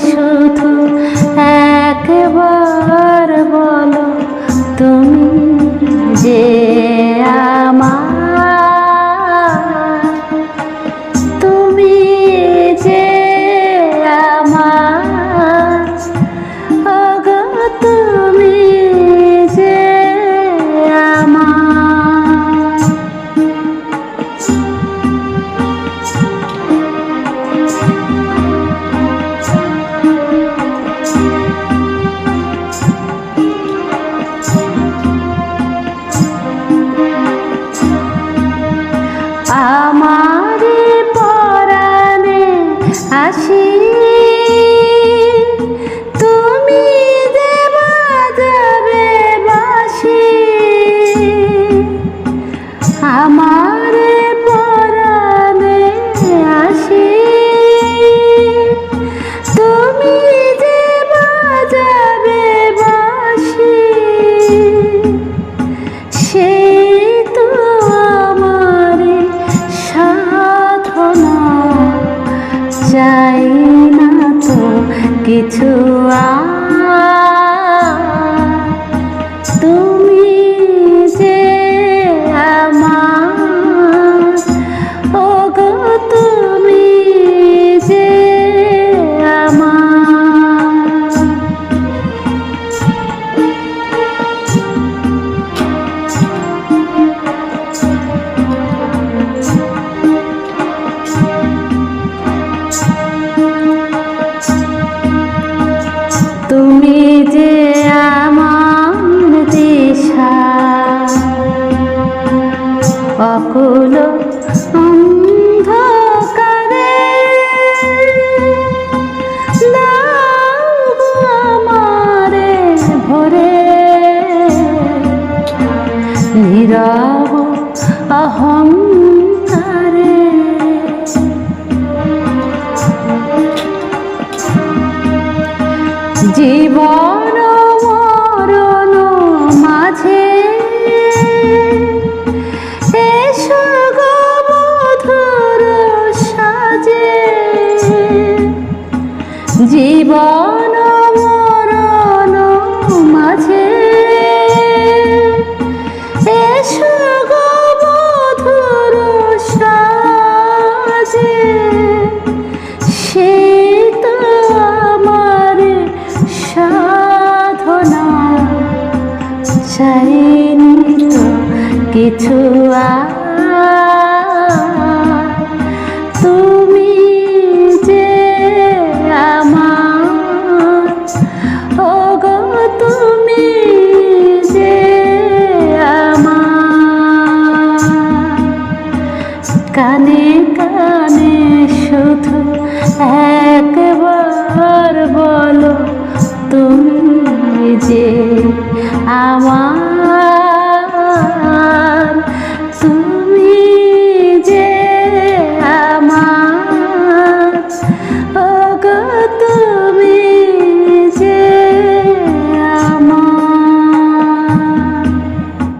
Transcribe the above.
আসো আসে। কিছু তুমি যে আমার ও গো তুমি যে অহংকারে। জীবন মরণ মাঝে জীবন চাইনি তো কিছু তুমি যে আমার ও গো তুমি যে আমার। কানে কানে শুধু একবার